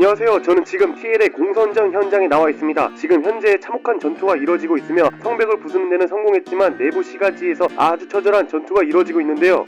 안녕하세요. 저는 지금 TL의 공선전 현장에 나와 있습니다. 지금 현재 참혹한 전투가 이뤄지고 있으며 성벽을 부수는 데는 성공했지만 내부 시가지에서 아주 처절한 전투가 이뤄지고 있는데요.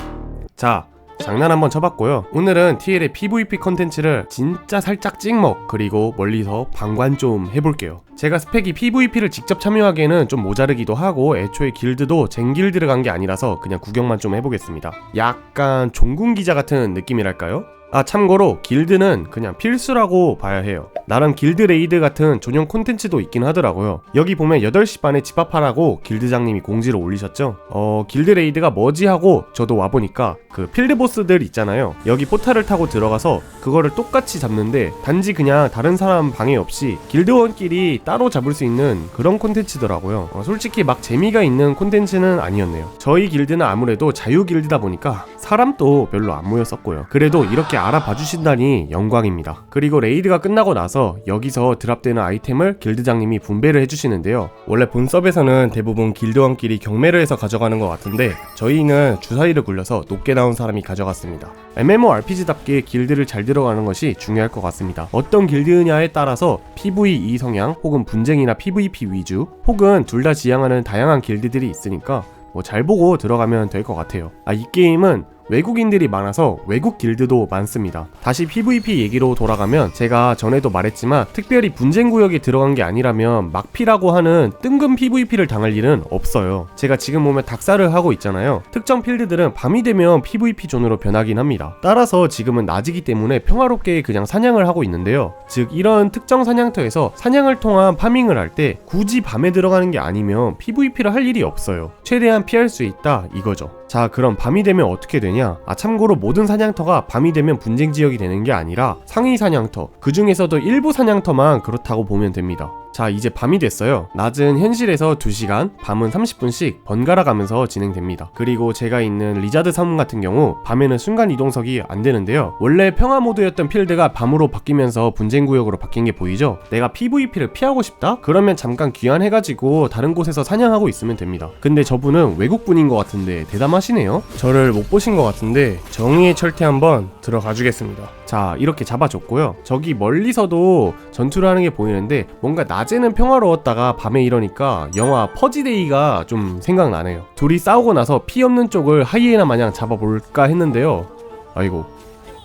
자, 장난 한번 쳐봤고요. 오늘은 TL의 PVP 컨텐츠를 진짜 살짝 찍먹 그리고 멀리서 방관 좀 해볼게요. 제가 스펙이 PVP를 직접 참여하기에는 좀 모자르기도 하고 애초에 길드도 젠길드를 간 게 아니라서 그냥 구경만 좀 해보겠습니다. 약간 종군 기자 같은 느낌이랄까요? 아 참고로 길드는 그냥 필수라고 봐야 해요. 나름 길드 레이드 같은 전용 콘텐츠도 있긴 하더라고요. 여기 보면 8시 반에 집합하라고 길드장님이 공지를 올리셨죠? 어 길드 레이드가 뭐지 하고 저도 와보니까 그 필드 보스들 있잖아요 여기 포탈을 타고 들어가서 그거를 똑같이 잡는데 단지 그냥 다른 사람 방해 없이 길드원끼리 따로 잡을 수 있는 그런 콘텐츠더라고요 어, 솔직히 막 재미가 있는 콘텐츠는 아니었네요 저희 길드는 아무래도 자유 길드다 보니까 사람도 별로 안 모였었고요 그래도 이렇게 알아봐 주신다니 영광입니다. 그리고 레이드가 끝나고 나서 여기서 드랍되는 아이템을 길드장님이 분배를 해주시는데요. 원래 본섭에서는 대부분 길드원끼리 경매를 해서 가져가는 것 같은데 저희는 주사위를 굴려서 높게 나온 사람이 가져갔습니다. MMORPG답게 길드를 잘 들어가는 것이 중요할 것 같습니다. 어떤 길드냐에 따라서 PVE 성향 혹은 분쟁이나 PVP 위주 혹은 둘 다 지향하는 다양한 길드들이 있으니까 뭐 잘 보고 들어가면 될 것 같아요. 아, 이 게임은 외국인들이 많아서 외국 길드도 많습니다. 다시 PVP 얘기로 돌아가면 제가 전에도 말했지만 특별히 분쟁 구역에 들어간 게 아니라면 막피라고 하는 뜬금 PVP를 당할 일은 없어요. 제가 지금 보면 닥사를 하고 있잖아요. 특정 필드들은 밤이 되면 PVP 존으로 변하긴 합니다. 따라서 지금은 낮이기 때문에 평화롭게 그냥 사냥을 하고 있는데요. 즉 이런 특정 사냥터에서 사냥을 통한 파밍을 할 때 굳이 밤에 들어가는 게 아니면 PVP를 할 일이 없어요. 최대한 피할 수 있다 이거죠. 자 그럼 밤이 되면 어떻게 되냐 아 참고로 모든 사냥터가 밤이 되면 분쟁 지역이 되는 게 아니라 상위 사냥터 그 중에서도 일부 사냥터만 그렇다고 보면 됩니다 자 이제 밤이 됐어요. 낮은 현실에서 2시간 밤은 30분씩 번갈아 가면서 진행됩니다. 그리고 제가 있는 리자드 사문 같은 경우 밤에는 순간 이동석이 안 되는데요. 원래 평화 모드였던 필드가 밤으로 바뀌면서 분쟁 구역으로 바뀐 게 보이죠? 내가 PVP를 피하고 싶다? 그러면 잠깐 귀환해 가지고 다른 곳에서 사냥하고 있으면 됩니다. 근데 저분은 외국분인 것 같은데 대담하시네요? 저를 못 보신 것 같은데 정의의 철퇴 한번 들어가 주겠습니다. 자 이렇게 잡아줬고요. 저기 멀리서도 전투를 하는 게 보이는데 뭔가 낮에는 평화로웠다가 밤에 이러니까 영화 퍼지데이가 좀 생각나네요. 둘이 싸우고 나서 피 없는 쪽을 하이에나 마냥 잡아볼까 했는데요. 아이고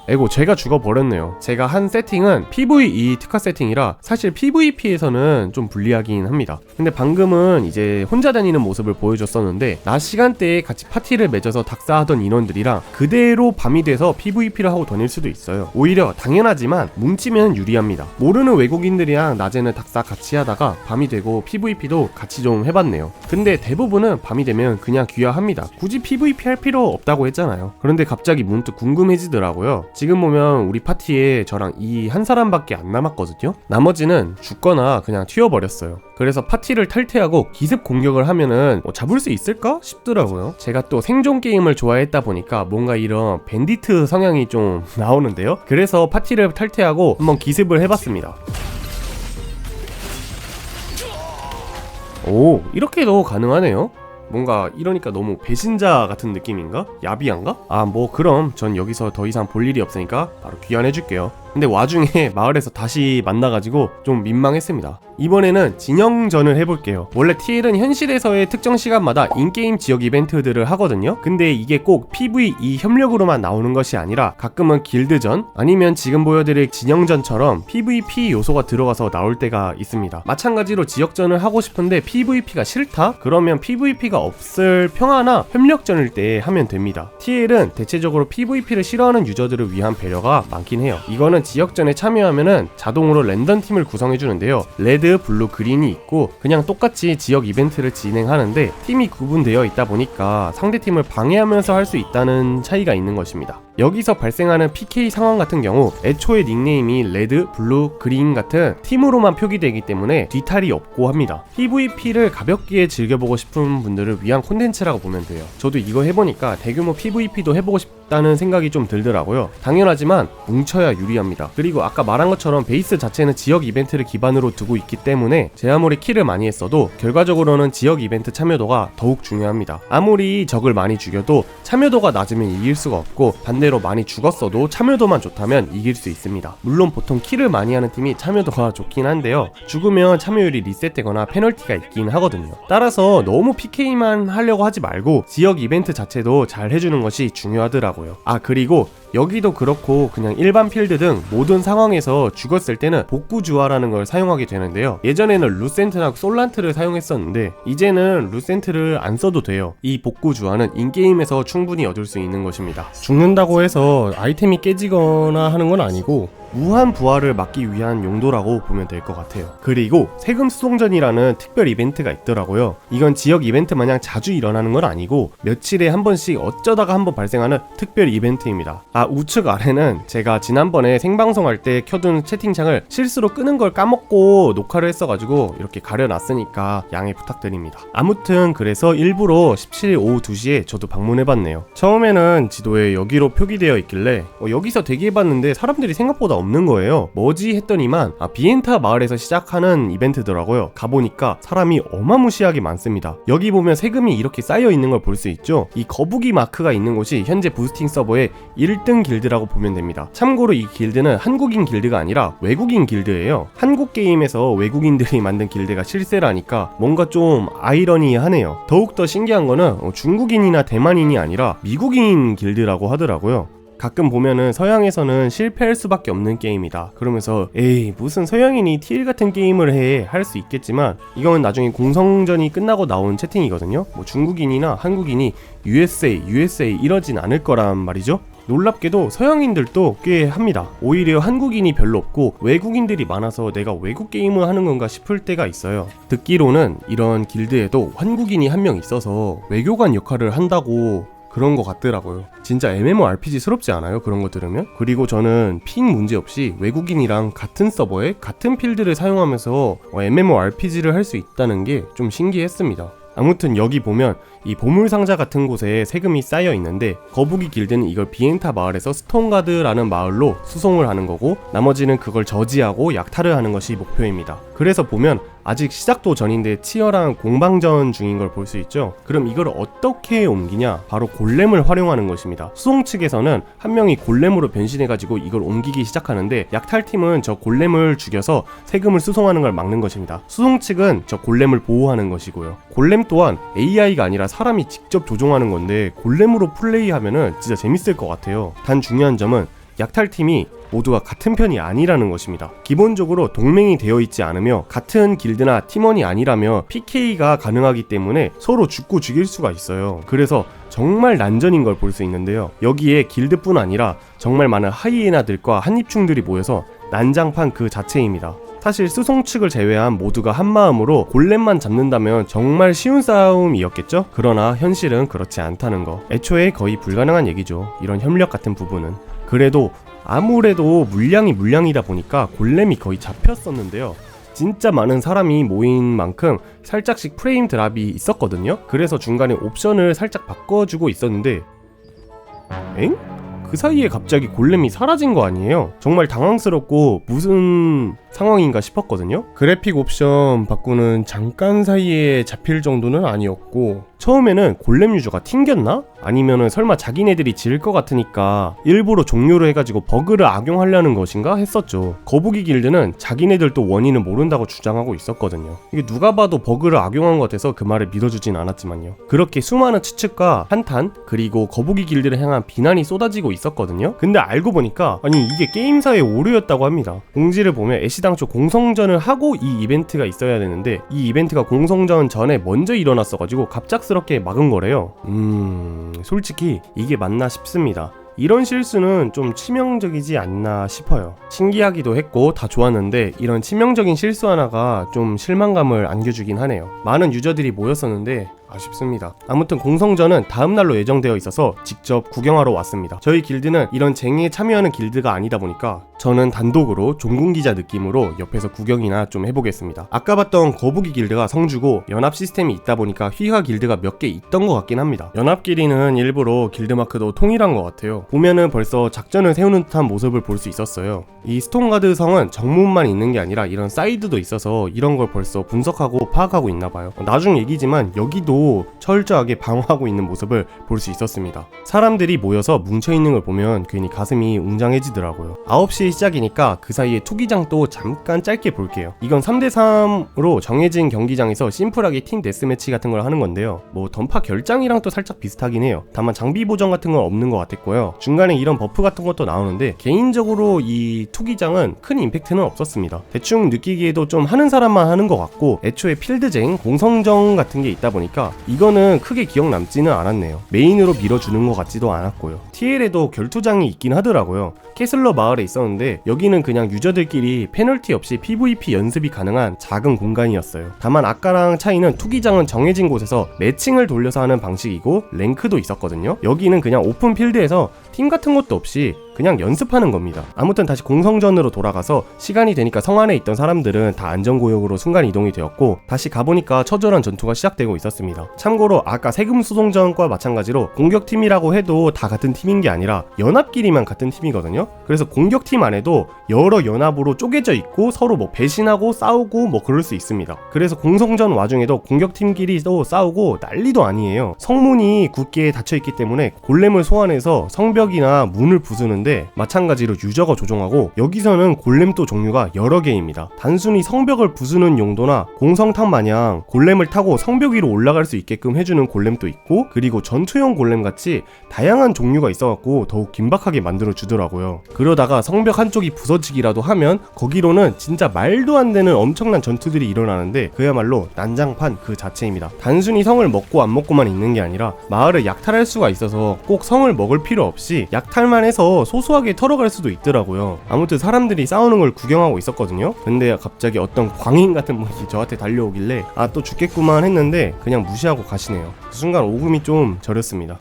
에고 제가 죽어버렸네요. 제가 한 세팅은 PVE 특화 세팅이라 사실 PVP에서는 좀 불리하긴 합니다. 근데 방금은 이제 혼자 다니는 모습을 보여줬었는데 낮 시간대에 같이 파티를 맺어서 닥사하던 인원들이랑 그대로 밤이 돼서 PVP를 하고 다닐 수도 있어요. 오히려 당연하지만 뭉치면 유리합니다. 모르는 외국인들이랑 낮에는 닥사 같이 하다가 밤이 되고 PVP도 같이 좀 해봤네요. 근데 대부분은 밤이 되면 그냥 귀화합니다. 굳이 PVP 할 필요 없다고 했잖아요. 그런데 갑자기 문득 궁금해지더라고요 지금 보면 우리 파티에 저랑 이 한 사람밖에 안 남았거든요. 나머지는 죽거나 그냥 튀어버렸어요. 그래서 파티를 탈퇴하고 기습 공격을 하면은 뭐 잡을 수 있을까 싶더라고요. 제가 또 생존 게임을 좋아했다 보니까 뭔가 이런 밴디트 성향이 좀 나오는데요. 그래서 파티를 탈퇴하고 한번 기습을 해봤습니다. 오, 이렇게도 가능하네요. 뭔가 이러니까 너무 배신자 같은 느낌인가? 야비한가? 아 뭐 그럼 전 여기서 더 이상 볼 일이 없으니까 바로 귀환해줄게요 근데 와중에 마을에서 다시 만나가지고 좀 민망했습니다. 이번에는 진영전을 해볼게요. 원래 TL은 현실에서의 특정 시간마다 인게임 지역 이벤트들을 하거든요. 근데 이게 꼭 PVE 협력으로만 나오는 것이 아니라 가끔은 길드전 아니면 지금 보여드릴 진영전처럼 PVP 요소가 들어가서 나올 때가 있습니다. 마찬가지로 지역전을 하고 싶은데 PVP가 싫다? 그러면 PVP가 없을 평화나 협력전일 때 하면 됩니다. TL은 대체적으로 PVP를 싫어하는 유저들을 위한 배려가 많긴 해요. 이거는 지역전에 참여하면은 자동으로 랜덤 팀을 구성해 주는데요. 레드, 블루, 그린이 있고 그냥 똑같이 지역 이벤트를 진행하는데 팀이 구분되어 있다 보니까 상대 팀을 방해하면서 할 수 있다는 차이가 있는 것입니다 여기서 발생하는 PK 상황 같은 경우 애초에 닉네임이 레드, 블루, 그린 같은 팀으로만 표기되기 때문에 뒤탈이 없고 합니다. PVP를 가볍게 즐겨보고 싶은 분들을 위한 콘텐츠라고 보면 돼요. 저도 이거 해보니까 대규모 PVP도 해보고 싶다는 생각이 좀 들더라고요. 당연하지만 뭉쳐야 유리합니다. 그리고 아까 말한 것처럼 베이스 자체는 지역 이벤트를 기반으로 두고 있기 때문에 제 아무리 킬을 많이 했어도 결과적으로는 지역 이벤트 참여도가 더욱 중요합니다. 아무리 적을 많이 죽여도 참여도가 낮으면 이길 수가 없고 반대 나름대로 많이 죽었어도 참여도만 좋다면 이길 수 있습니다. 물론 보통 킬을 많이 하는 팀이 참여도가 좋긴 한데요. 죽으면 참여율이 리셋되거나 페널티가 있긴 하거든요. 따라서 너무 PK만 하려고 하지 말고 지역 이벤트 자체도 잘 해주는 것이 중요하더라고요. 아 그리고 여기도 그렇고 그냥 일반 필드 등 모든 상황에서 죽었을 때는 복구 주화라는 걸 사용하게 되는데요. 예전에는 루센트나 솔란트를 사용했었는데 이제는 루센트를 안 써도 돼요. 이 복구 주화는 인게임에서 충분히 얻을 수 있는 것입니다. 죽는다고 해서 아이템이 깨지거나 하는 건 아니고 무한 부활을 막기 위한 용도라고 보면 될 것 같아요. 그리고 세금 수송전이라는 특별 이벤트가 있더라고요. 이건 지역 이벤트 마냥 자주 일어나는 건 아니고 며칠에 한 번씩 어쩌다가 한 번 발생하는 특별 이벤트입니다. 아 우측 아래는 제가 지난번에 생방송할 때 켜둔 채팅창을 실수로 끄는 걸 까먹고 녹화를 했어가지고 이렇게 가려놨으니까 양해 부탁드립니다. 아무튼 그래서 일부러 17일 오후 2시에 저도 방문해봤네요. 처음에는 지도에 여기로 표기되어 있길래 어, 여기서 대기해봤는데 사람들이 생각보다 없는 거예요. 뭐지 했더니만 아, 비엔타 마을에서 시작하는 이벤트더라고요. 가보니까 사람이 어마무시하게 많습니다. 여기 보면 세금이 이렇게 쌓여 있는 걸 볼 수 있죠. 이 거북이 마크가 있는 곳이 현재 부스팅 서버의 1등 길드라고 보면 됩니다. 참고로 이 길드는 한국인 길드가 아니라 외국인 길드예요. 한국 게임에서 외국인들이 만든 길드가 실세라니까 뭔가 좀 아이러니하네요. 더욱더 신기한 거는 어, 중국인이나 대만인이 아니라 미국인 길드라고 하더라고요. 가끔 보면은 서양에서는 실패할 수밖에 없는 게임이다. 그러면서 에이 무슨 서양인이 TL 같은 게임을 해 할 수 있겠지만 이건 나중에 공성전이 끝나고 나온 채팅이거든요. 뭐 중국인이나 한국인이 USA, USA 이러진 않을 거란 말이죠. 놀랍게도 서양인들도 꽤 합니다. 오히려 한국인이 별로 없고 외국인들이 많아서 내가 외국 게임을 하는 건가 싶을 때가 있어요. 듣기로는 이런 길드에도 한국인이 한 명 있어서 외교관 역할을 한다고 그런 것 같더라고요. 진짜 MMORPG스럽지 않아요? 그런 거 들으면? 그리고 저는 핑 문제 없이 외국인이랑 같은 서버에 같은 필드를 사용하면서 MMORPG를 할 수 있다는 게 좀 신기했습니다. 아무튼 여기 보면 이 보물 상자 같은 곳에 세금이 쌓여 있는데 거북이 길드는 이걸 비엔타 마을에서 스톤가드라는 마을로 수송을 하는 거고 나머지는 그걸 저지하고 약탈을 하는 것이 목표입니다. 그래서 보면 아직 시작도 전인데 치열한 공방전 중인 걸 볼 수 있죠. 그럼 이걸 어떻게 옮기냐? 바로 골렘을 활용하는 것입니다. 수송 측에서는 한 명이 골렘으로 변신해가지고 이걸 옮기기 시작하는데 약탈팀은 저 골렘을 죽여서 세금을 수송하는 걸 막는 것입니다. 수송 측은 저 골렘을 보호하는 것이고요. 골렘 또한 AI가 아니라 사람이 직접 조종하는 건데 골렘으로 플레이하면은 진짜 재밌을 것 같아요. 단 중요한 점은 약탈팀이 모두가 같은 편이 아니라는 것입니다. 기본적으로 동맹이 되어 있지 않으며 같은 길드나 팀원이 아니라며 PK가 가능하기 때문에 서로 죽고 죽일 수가 있어요. 그래서 정말 난전인 걸 볼 수 있는데요. 여기에 길드뿐 아니라 정말 많은 하이에나들과 한입충들이 모여서 난장판 그 자체입니다. 사실 수송 측을 제외한 모두가 한 마음으로 골렘만 잡는다면 정말 쉬운 싸움이었겠죠? 그러나 현실은 그렇지 않다는 거. 애초에 거의 불가능한 얘기죠. 이런 협력 같은 부분은. 그래도 아무래도 물량이 물량이다 보니까 골렘이 거의 잡혔었는데요. 진짜 많은 사람이 모인 만큼 살짝씩 프레임 드랍이 있었거든요. 그래서 중간에 옵션을 살짝 바꿔주고 있었는데, 엥? 그 사이에 갑자기 골렘이 사라진 거 아니에요? 정말 당황스럽고 무슨 상황인가 싶었거든요. 그래픽 옵션 바꾸는 잠깐 사이에 잡힐 정도는 아니었고 처음에는 골렘 유저가 튕겼나? 아니면은 설마 자기네들이 지을 것 같으니까 일부러 종료를 해가지고 버그를 악용하려는 것인가 했었죠. 거북이 길드는 자기네들도 원인을 모른다고 주장하고 있었거든요. 이게 누가 봐도 버그를 악용한 것 같아서 그 말을 믿어주진 않았지만요. 그렇게 수많은 추측과 한탄 그리고 거북이 길드를 향한 비난이 쏟아지고 있었거든요. 근데 알고 보니까 아니 이게 게임사의 오류였다고 합니다. 공지를 보면 애시 당초 공성전을 하고 이 이벤트가 있어야 되는데 이 이벤트가 공성전 전에 먼저 일어났어가지고 갑작스럽게 막은 거래요. 음 솔직히 이게 맞나 싶습니다. 이런 실수는 좀 치명적이지 않나 싶어요. 신기하기도 했고 다 좋았는데 이런 치명적인 실수 하나가 좀 실망감을 안겨주긴 하네요. 많은 유저들이 모였었는데 아쉽습니다. 아무튼 공성전은 다음 날로 예정되어 있어서 직접 구경하러 왔습니다. 저희 길드는 이런 쟁의에 참여하는 길드가 아니다 보니까 저는 단독으로 종군 기자 느낌으로 옆에서 구경이나 좀 해보겠습니다. 아까 봤던 거북이 길드가 성주고 연합 시스템이 있다 보니까 휘하 길드가 몇 개 있던 것 같긴 합니다. 연합끼리는 일부러 길드 마크도 통일한 것 같아요. 보면은 벌써 작전을 세우는 듯한 모습을 볼 수 있었어요. 이 스톤가드 성은 정문만 있는 게 아니라 이런 사이드도 있어서 이런 걸 벌써 분석하고 파악하고 있나 봐요. 나중 얘기지만 여기도 철저하게 방어하고 있는 모습을 볼 수 있었습니다. 사람들이 모여서 뭉쳐있는 걸 보면 괜히 가슴이 웅장해지더라고요. 9시 시작이니까 그 사이에 투기장도 잠깐 짧게 볼게요. 이건 3대3으로 정해진 경기장에서 심플하게 팀 데스매치 같은 걸 하는 건데요. 뭐 던파 결장이랑 또 살짝 비슷하긴 해요. 다만 장비 보정 같은 건 없는 것 같았고요. 중간에 이런 버프 같은 것도 나오는데 개인적으로 이 투기장은 큰 임팩트는 없었습니다. 대충 느끼기에도 좀 하는 사람만 하는 것 같고 애초에 필드쟁, 공성정 같은 게 있다 보니까 이거는 크게 기억 남지는 않았네요. 메인으로 밀어주는 것 같지도 않았고요. TL에도 결투장이 있긴 하더라고요. 캐슬러 마을에 있었는데 여기는 그냥 유저들끼리 페널티 없이 PVP 연습이 가능한 작은 공간이었어요. 다만 아까랑 차이는 투기장은 정해진 곳에서 매칭을 돌려서 하는 방식이고 랭크도 있었거든요. 여기는 그냥 오픈 필드에서 팀 같은 것도 없이 그냥 연습하는 겁니다. 아무튼 다시 공성전으로 돌아가서 시간이 되니까 성 안에 있던 사람들은 다 안전구역으로 순간 이동이 되었고 다시 가보니까 처절한 전투가 시작되고 있었습니다. 참고로 아까 세금 수송전과 마찬가지로 공격팀이라고 해도 다 같은 팀인 게 아니라 연합끼리만 같은 팀이거든요. 그래서 공격팀 안에도 여러 연합으로 쪼개져 있고 서로 뭐 배신하고 싸우고 뭐 그럴 수 있습니다. 그래서 공성전 와중에도 공격팀끼리도 싸우고 난리도 아니에요. 성문이 굳게 닫혀 있기 때문에 골렘을 소환해서 성벽이나 문을 부수는 있는데 마찬가지로 유저가 조종하고 여기서는 골렘도 종류가 여러 개입니다. 단순히 성벽을 부수는 용도나 공성탑 마냥 골렘을 타고 성벽 위로 올라갈 수 있게끔 해주는 골렘도 있고 그리고 전투용 골렘 같이 다양한 종류가 있어갖고 더욱 긴박하게 만들어 주더라고요. 그러다가 성벽 한쪽이 부서지기라도 하면 거기로는 진짜 말도 안 되는 엄청난 전투들이 일어나는데 그야말로 난장판 그 자체입니다. 단순히 성을 먹고 안 먹고만 있는 게 아니라 마을을 약탈할 수가 있어서 꼭 성을 먹을 필요 없이 약탈만 해서 소소하게 털어갈 수도 있더라고요. 아무튼 사람들이 싸우는 걸 구경하고 있었거든요. 근데 갑자기 어떤 광인 같은 분이 저한테 달려오길래 아 또 죽겠구만 했는데 그냥 무시하고 가시네요. 그 순간 오금이 좀 저렸습니다.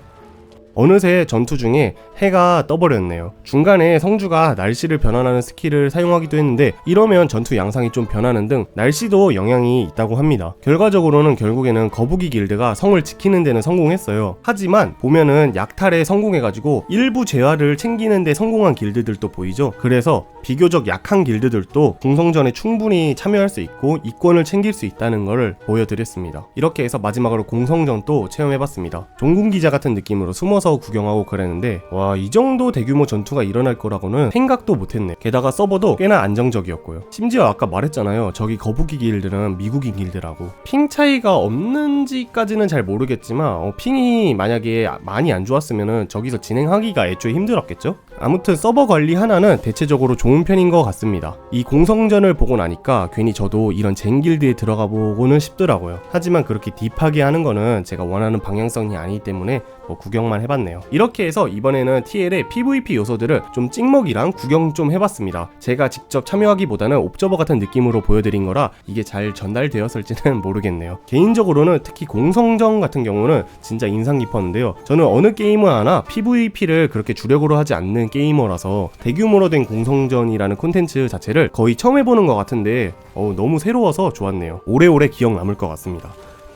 어느새 전투 중에 해가 떠버렸네요. 중간에 성주가 날씨를 변환하는 스킬을 사용하기도 했는데 이러면 전투 양상이 좀 변하는 등 날씨도 영향이 있다고 합니다. 결과적으로는 결국에는 거북이 길드가 성을 지키는 데는 성공했어요. 하지만 보면은 약탈에 성공해가지고 일부 재화를 챙기는 데 성공한 길드들도 보이죠. 그래서 비교적 약한 길드들도 공성전에 충분히 참여할 수 있고 이권을 챙길 수 있다는 것을 보여드렸습니다. 이렇게 해서 마지막으로 공성전도 체험해봤습니다. 종군 기자 같은 느낌으로 숨어 서 구경하고 그랬는데 와 이 정도 대규모 전투가 일어날 거라고는 생각도 못했네. 게다가 서버도 꽤나 안정적이었고요. 심지어 아까 말했잖아요. 저기 거북이 길드는 미국인 길드라고. 핑 차이가 없는지까지는 잘 모르겠지만 어, 핑이 만약에 많이 안 좋았으면은 저기서 진행하기가 애초에 힘들었겠죠? 아무튼 서버 관리 하나는 대체적으로 좋은 편인 것 같습니다. 이 공성전을 보고 나니까 괜히 저도 이런 젠길드에 들어가 보고는 싶더라고요. 하지만 그렇게 딥하게 하는 거는 제가 원하는 방향성이 아니기 때문에 뭐 구경만 해봤네요. 이렇게 해서 이번에는 TL의 PVP 요소들을 좀 찍먹이랑 구경 좀 해봤습니다. 제가 직접 참여하기보다는 옵저버 같은 느낌으로 보여드린 거라 이게 잘 전달되었을지는 모르겠네요. 개인적으로는 특히 공성전 같은 경우는 진짜 인상 깊었는데요. 저는 어느 게임을 하나 PVP를 그렇게 주력으로 하지 않는 게이머라서 대규모로 된 공성전이라는 콘텐츠 자체를 거의 처음 해보는 것 같은데 어, 너무 새로워서 좋았네요. 오래오래 기억 남을 것 같습니다.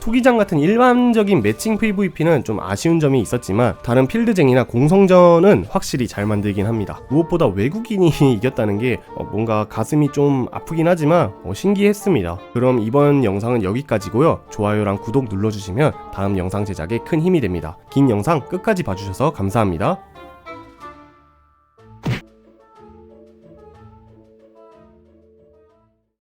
투기장 같은 일반적인 매칭 PVP는 좀 아쉬운 점이 있었지만 다른 필드쟁이나 공성전은 확실히 잘 만들긴 합니다. 무엇보다 외국인이 이겼다는 게 어, 뭔가 가슴이 좀 아프긴 하지만 어, 신기했습니다. 그럼 이번 영상은 여기까지고요. 좋아요랑 구독 눌러주시면 다음 영상 제작에 큰 힘이 됩니다. 긴 영상 끝까지 봐주셔서 감사합니다.